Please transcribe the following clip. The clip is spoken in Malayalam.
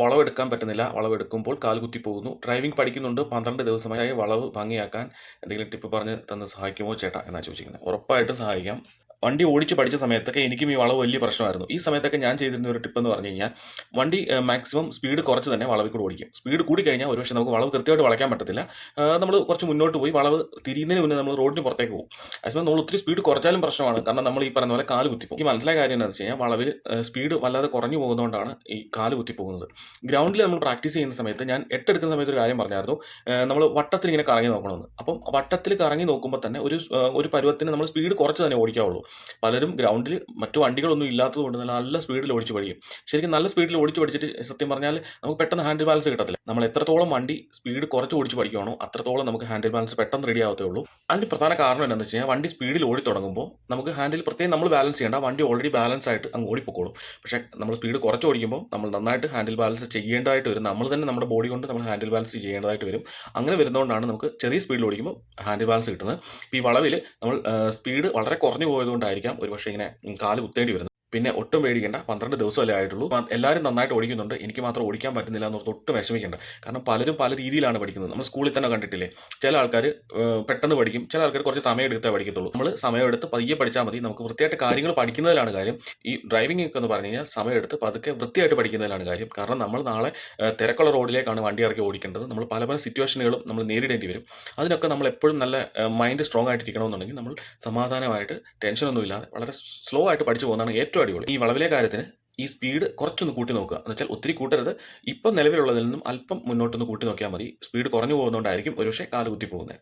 വളവെടുക്കാൻ പറ്റുന്നില്ല. വളവെടുക്കുമ്പോൾ കാൽകുത്തി പോകുന്നു. ഡ്രൈവിംഗ് പഠിക്കുന്നുണ്ട്. പന്ത്രണ്ട് ദിവസമായി വളവ് ഭംഗിയാക്കാൻ എന്തെങ്കിലും ടിപ്പ് പറഞ്ഞ് തന്ന് സഹായിക്കുമോ ചേട്ടാ എന്നാണ് ചോദിച്ചിരിക്കുന്നത് ഉറപ്പായിട്ടും സഹായിക്കാം. വണ്ടി ഓടിച്ച് പഠിച്ച സമയത്തൊക്കെ എനിക്കും ഈ വളവ് വലിയ പ്രശ്നമായിരുന്നു. ഈ സമയത്തൊക്കെ ഞാൻ ചെയ്തിരുന്ന ഒരു ടിപ്പ് എന്ന് പറഞ്ഞു കഴിഞ്ഞാൽ വണ്ടി മാക്സിമം സ്പീഡ് കുറച്ച് തന്നെ വളവിൽ കൂടെ ഓടിക്കും. സ്പീഡ് കൂടി കഴിഞ്ഞാൽ ഒരുപക്ഷെ നമുക്ക് വളവ് കൃത്യമായിട്ട് വളയ്ക്കാൻ പറ്റത്തില്ല. നമ്മൾ കുറച്ച് മുന്നോട്ട് പോയി വളവ് തിരിയുന്നതിന് മുന്നേ നമ്മൾ റോഡിന് പുറത്തേക്ക് പോകും. അതേസമയം നമ്മൾ ഒത്തിരി സ്പീഡ് കുറച്ചാലും പ്രശ്നമാണ്. കാരണം നമ്മൾ ഈ പറഞ്ഞ പോലെ കാൽ കുത്തിപ്പോകും ഈ മനസ്സിലായ കാര്യം എന്താണെന്ന് വെച്ച് കഴിഞ്ഞാൽ വളവിൽ സ്പീഡ് വല്ലാതെ കുറഞ്ഞു പോകുന്നതുകൊണ്ടാണ് ഈ കാൽ കുത്തിപ്പോകുന്നത് ഗ്രൗണ്ടിൽ നമ്മൾ പ്രാക്ടീസ് ചെയ്യുന്ന സമയത്ത് ഞാൻ എട്ടെടുക്കുന്ന സമയത്ത് ഒരു കാര്യം പറഞ്ഞായിരുന്നു. നമ്മൾ വട്ടത്തിൽ ഇങ്ങനെ കറങ്ങി നോക്കണമെന്ന്. അപ്പം വട്ടത്തിൽ കറങ്ങി നോക്കുമ്പോൾ തന്നെ ഒരു ഒരു പരുവത്തിന് നമ്മൾ സ്പീഡ് കുറച്ച് തന്നെ ഓടിക്കാവുള്ളൂ. പലരും ഗ്രൗണ്ടിൽ മറ്റു വണ്ടികളൊന്നും ഇല്ലാത്തത് കൊണ്ട് നല്ല സ്പീഡിൽ ഓടിച്ച് പഠിക്കും. ശരിക്കും നല്ല സ്പീഡിൽ ഓടിച്ച് പഠിച്ചിട്ട് സത്യം പറഞ്ഞാൽ നമുക്ക് പെട്ടെന്ന് ഹാൻഡിൽ ബാലൻസ് കിട്ടത്തില്ല. നമ്മൾ എത്രത്തോളം വണ്ടി സ്പീഡ് കുറച്ച് ഓടിച്ച് പഠിക്കുകയാണോ അത്രത്തോളം നമുക്ക് ഹാൻഡിൽ ബാലൻസ് പെട്ടെന്ന് റെഡി ആവത്തേ ഉള്ളൂ അതിന് പ്രധാന കാരണം എന്താണെന്ന് വെച്ച് കഴിഞ്ഞാൽ വണ്ടി സ്പീഡിൽ ഓടി തുടങ്ങുമ്പോൾ നമുക്ക് ഹാൻഡിൽ പ്രത്യേകം നമ്മൾ ബാലൻസ് ചെയ്യേണ്ട വണ്ടി ഓൾറെഡി ബാലൻസ് ആയിട്ട് അങ്ങ് ഓടിപ്പോക്കോളും. പക്ഷേ നമ്മൾ സ്പീഡ് കുറച്ച് ഓടിക്കുമ്പോൾ നമ്മൾ നന്നായിട്ട് ഹാൻഡിൽ ബാലൻസ് ചെയ്യേണ്ടതായിട്ട് വരും. നമ്മൾ തന്നെ നമ്മുടെ ബോഡി കൊണ്ട് നമ്മൾ ഹാൻഡിൽ ബാലൻസ് ചെയ്യേണ്ടതായിട്ട് വരും. അങ്ങനെ വരുന്നതുകൊണ്ടാണ് നമുക്ക് ചെറിയ സ്പീഡിൽ ഓടിക്കുമ്പോൾ ഹാൻഡിൽ ബാലൻസ് കിട്ടുന്നത്. ഈ വളവിൽ നമ്മൾ സ്പീഡ് വളരെ കുറഞ്ഞു പോയതുകൊണ്ടായിരിക്കാം ഒരു പക്ഷേ ഇങ്ങനെ കാൽ കുത്തേണ്ടി വരുന്നത്. പിന്നെ ഒട്ടും പേടിക്കേണ്ട. പന്ത്രണ്ട് ദിവസമല്ലേ ആയിട്ടുള്ളൂ. എല്ലാവരും നന്നായിട്ട് ഓടിക്കുന്നുണ്ട്. എനിക്ക് മാത്രം ഓടിക്കാൻ പറ്റുന്നില്ല എന്ന് ഓർത്ത് ഒട്ടും വിഷമിക്കേണ്ട. കാരണം പലരും പല രീതിയിലാണ് പഠിക്കുന്നത്. നമ്മൾ സ്കൂളിൽ തന്നെ കണ്ടിട്ടില്ലേ? ചില ആൾക്കാർ പെട്ടെന്ന് പഠിക്കും. ചില ആൾക്കാർ കുറച്ച് സമയം എടുത്തേ പഠിക്കത്തുള്ളൂ. നമ്മൾ സമയമെടുത്ത് പതിയെ പഠിച്ചാൽ മതി. നമുക്ക് വൃത്തിയായിട്ട് കാര്യങ്ങൾ പഠിക്കുന്നതിലാണ് കാര്യം. ഈ ഡ്രൈവിംഗ് ഒക്കെ എന്ന് പറഞ്ഞു കഴിഞ്ഞാൽ സമയമെടുത്ത് പതുക്കെ വൃത്തിയായിട്ട് പഠിക്കുന്നതിലാണ് കാര്യം. കാരണം നമ്മൾ നാളെ തിരക്കുള്ള റോഡിലേക്കാണ് വണ്ടി ഇറക്കി ഓടിക്കേണ്ടത്. നമ്മൾ പല പല സിറ്റുവേഷനുകളും നമ്മൾ നേരിടേണ്ടി വരും. അതിനൊക്കെ നമ്മൾ എപ്പോഴും നല്ല മൈൻഡ് സ്ട്രോങ് ആയിട്ടിരിക്കണമെന്നുണ്ടെങ്കിൽ നമ്മൾ സമാധാനമായിട്ട് ടെൻഷനൊന്നുമില്ലാതെ വളരെ സ്ലോ ആയിട്ട് പഠിച്ചു പോകുന്നതാണ് ഏറ്റവും അടിപൊളി. ഈ വളവിലെ കാര്യത്തിന് ഈ സ്പീഡ് കുറച്ചൊന്ന് കൂട്ടി നോക്കുക. എന്ന് വെച്ചാൽ ഒത്തിരി കൂട്ടരുത്. ഇപ്പം നിലവിലുള്ളതിൽ നിന്നും അല്പം മുന്നോട്ടൊന്ന് കൂട്ടി നോക്കിയാൽ മതി. സ്പീഡ് കുറഞ്ഞു പോകുന്നതുകൊണ്ടായിരിക്കും ഒരുപക്ഷെ കാൽ കുത്തി പോകുന്നത്.